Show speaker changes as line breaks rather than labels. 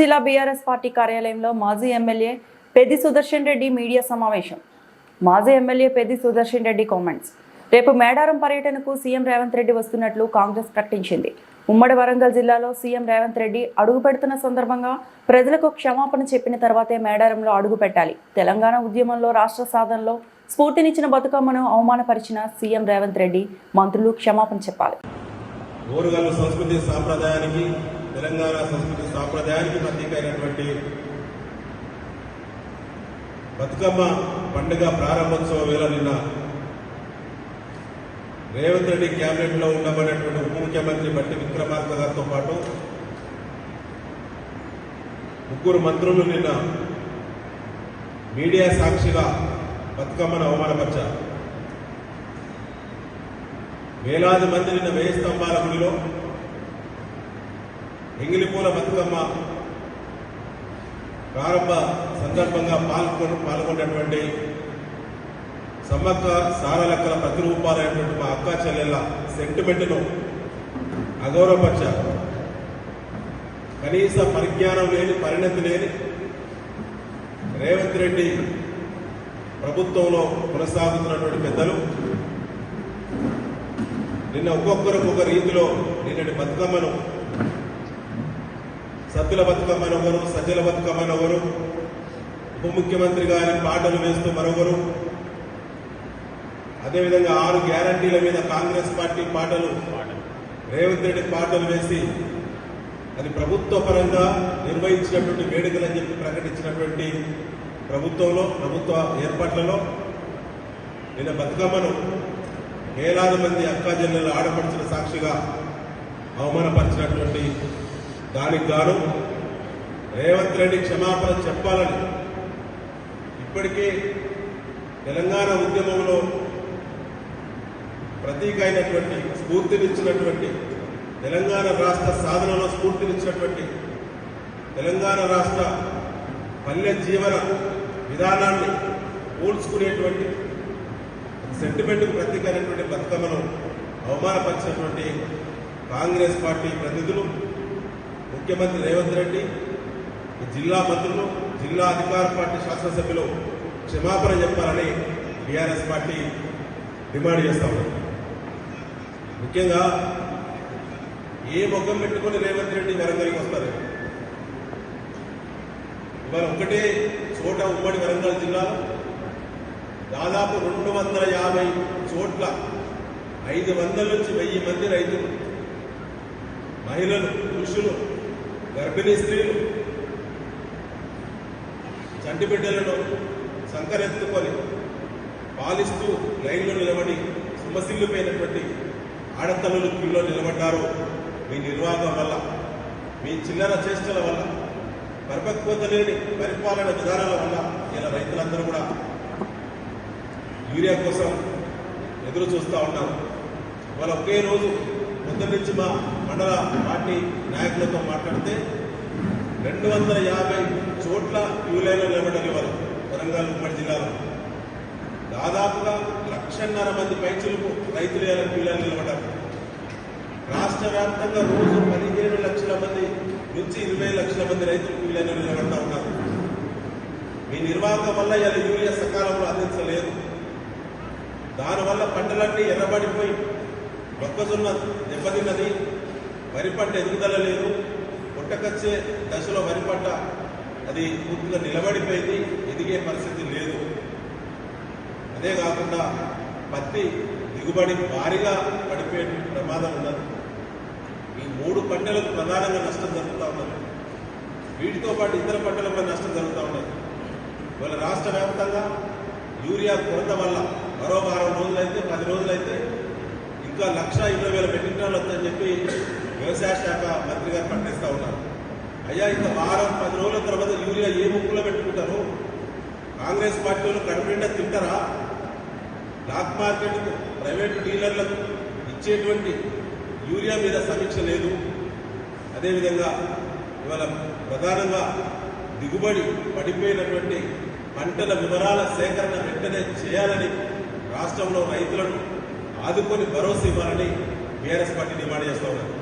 జిల్లా BRS party కార్యాలయంలో మాజీ ఎమ్మెల్యే పెద్ది సుదర్శన్ రెడ్డి మీడియా సమావేశం. మాజీ ఎమ్మెల్యే పెద్ది సుదర్శన్ రెడ్డి కామెంట్స్ రేపు మేడారం పర్యటనకు సీఎం రేవంత్ రెడ్డి వస్తున్నట్లు కాంగ్రెస్ ప్రకటించింది. ఉమ్మడి వరంగల్ జిల్లాలో సీఎం రేవంత్ రెడ్డి అడుగు పెడుతున్న సందర్భంగా ప్రజలకు క్షమాపణ చెప్పిన తర్వాతే మేడారంలో అడుగు పెట్టాలి. తెలంగాణ ఉద్యమంలో రాష్ట్ర సాధనలో స్ఫూర్తినిచ్చిన బతుకమ్మను అవమానపరిచిన సీఎం రేవంత్ రెడ్డి మంత్రులు క్షమాపణ చెప్పాలి.
ఓరుగల్లు సంస్కృతి సాంప్రదాయానికి తెలంగాణ సంస్కృతి సాంప్రదాయానికి ప్రతీక అయినటువంటి బతుకమ్మ పండుగ ప్రారంభోత్సవ వేళ నిన్న రేవంత్ రెడ్డి క్యాబినెట్లో ఉండబడినటువంటి ఉప ముఖ్యమంత్రి బట్టి విక్రమార్క గారితో పాటు ముగ్గురు మంత్రులు నిన్న మీడియా సాక్షిగా బతుకమ్మను అవమానపరిచారు. వేలాది మంది నిన్న వేయి స్తంభాల గుడిలో ఎంగిలిపూల బతుకమ్మ ప్రారంభ సందర్భంగా పాల్గొని పాల్గొన్నటువంటి సమ్మక్క సారలక్కల ప్రతిరూపాలైనటువంటి మా అక్క చెల్లెళ్ళ సెంటిమెంట్ను అగౌరవపరిచారు. కనీస పరిజ్ఞానం లేని పరిణతి లేని రేవంత్ రెడ్డి ప్రభుత్వంలో కొనసాగుతున్నటువంటి పెద్దలు నిన్న ఒక్కొక్కరు ఒక్కొక్క రీతిలో నిన్నటి బతుకమ్మను సద్దుల బతుకమ్మను ఒకరు సజ్జల బతుకమ్మను ఒకరు ఉప ముఖ్యమంత్రి గారి పాటలు వేస్తూ మరొకరు. అదేవిధంగా ఆరు గ్యారంటీల మీద కాంగ్రెస్ పార్టీ పాటలు రేవంత్ రెడ్డి పాటలు వేసి అది ప్రభుత్వ పరంగా నిర్వహించినటువంటి వేడుకలని చెప్పి ప్రకటించినటువంటి ప్రభుత్వంలో ప్రభుత్వ ఏర్పాట్లలో నిన్న బతుకమ్మను వేలాది మంది అక్కాజల్లెలు ఆడపడుచుల సాక్షిగా అవమానపరిచినటువంటి దానికి గాను రేవంత్ రెడ్డి క్షమాపణ చెప్పాలని ఇప్పటికే తెలంగాణ ఉద్యమంలో ప్రతీక అయినటువంటి స్ఫూర్తినిచ్చినటువంటి తెలంగాణ రాష్ట్ర సాధనలో స్ఫూర్తినిచ్చినటువంటి తెలంగాణ రాష్ట్ర పల్లె జీవన విధానాన్ని పోల్చుకునేటువంటి సెంటిమెంట్కు ప్రతీక అయినటువంటి బతుకమ్మను అవమానపరిచినటువంటి కాంగ్రెస్ పార్టీ ప్రతినిధులు ముఖ్యమంత్రి రేవంత్ రెడ్డి జిల్లా మంత్రులు జిల్లా అధికార పార్టీ శాసనసభ్యులు క్షమాపణ చెప్పాలని బీఆర్ఎస్ పార్టీ డిమాండ్ చేస్తా ముఖ్యంగా ఏ ముఖం పెట్టుకొని రేవంత్ రెడ్డి వరంగల్కి వస్తారు? ఇవాళ ఒకటే చోట ఉమ్మడి వరంగల్ జిల్లాలో దాదాపు రెండు వందల యాభై చోట్ల ఐదు వందల నుంచి వెయ్యి మంది రైతులు మహిళలు పురుషులు గర్భిణీ స్త్రీలు చంటి బిడ్డలను సంకరెత్తుకొని పాలిస్తూ లైన్లో నిలబడి సుమసిల్లిపోయినటువంటి ఆడతల్లులు క్యూలో నిలబడ్డారు. మీ నిర్వాహకం వల్ల మీ చిల్లర చేష్టల వల్ల పరిపక్వత లేని పరిపాలన విధానాల వల్ల ఇలా రైతులందరూ కూడా యూరియా కోసం ఎదురు చూస్తూ ఉన్నారు వాళ్ళు ఒకే రోజు పొద్దున్న నుంచి మా మండల పార్టీ నాయకులతో మాట్లాడితే రెండు వందల యాభై చోట్ల క్యూలైన్లో నిలబడాలి వాళ్ళు వరంగల్ ఉమ్మడి జిల్లాలో. దాదాపుగా లక్షన్నర మంది పైచులకు రైతులు ఇలా క్యూలైన్లో నిలబడ్డారు. రాష్ట్ర వ్యాప్తంగా రోజు పదిహేను లక్షల మంది నుంచి ఇరవై లక్షల మంది రైతులు క్యూలైన్లో నిలబడతా ఉన్నారు. మీ నిర్వాహకం వల్ల ఇలా యూరియా సకాలంలో అందించలేదు. దానివల్ల పంటలన్నీ ఎర్రబడిపోయి మొక్కజొన్న దెబ్బతిన్నది. వరి పంట ఎదుగుదల లేదు. పుట్టకచ్చే దశలో వరి పంట అది పూర్తిగా నిలబడిపోయింది. ఎదిగే పరిస్థితి లేదు. అదే కాకుండా పత్తి దిగుబడి భారీగా పడిపోయే ప్రమాదం ఉన్నది. ఈ మూడు పంటలకు ప్రధానంగా నష్టం జరుగుతూ ఉన్నది. వీటితో పాటు ఇతర పంటలపై నష్టం జరుగుతూ ఉన్నది. వాళ్ళ రాష్ట్ర వ్యాప్తంగా యూరియా కొరత వల్ల మరో వారం రోజులైతే పది రోజులైతే ఇంకా లక్ష ఇరవై వేల మెట్రిక్ టన్నులు వస్తాయని చెప్పి వ్యవసాయ శాఖ మంత్రి గారు ప్రకటిస్తూ ఉన్నారు. అయ్యా ఇంకా వారం పది రోజుల తర్వాత యూరియా ఏ ముక్కులో పెట్టుకుంటారు? కాంగ్రెస్ పార్టీలో కడుపునిండా తింటారా? బ్లాక్ మార్కెట్కు ప్రైవేట్ డీలర్లకు ఇచ్చేటువంటి యూరియా మీద సమీక్ష లేదు. అదేవిధంగా ఇవాళ ప్రధానంగా దిగుబడి పడిపోయినటువంటి పంటల వివరాల సేకరణ వెంటనే చేయాలని రాష్ట్రంలో రైతులను ఆదుకొని భరోసా ఇవ్వాలని బీఆర్ఎస్ పార్టీ డిమాండ్ చేస్తూ ఉన్నారు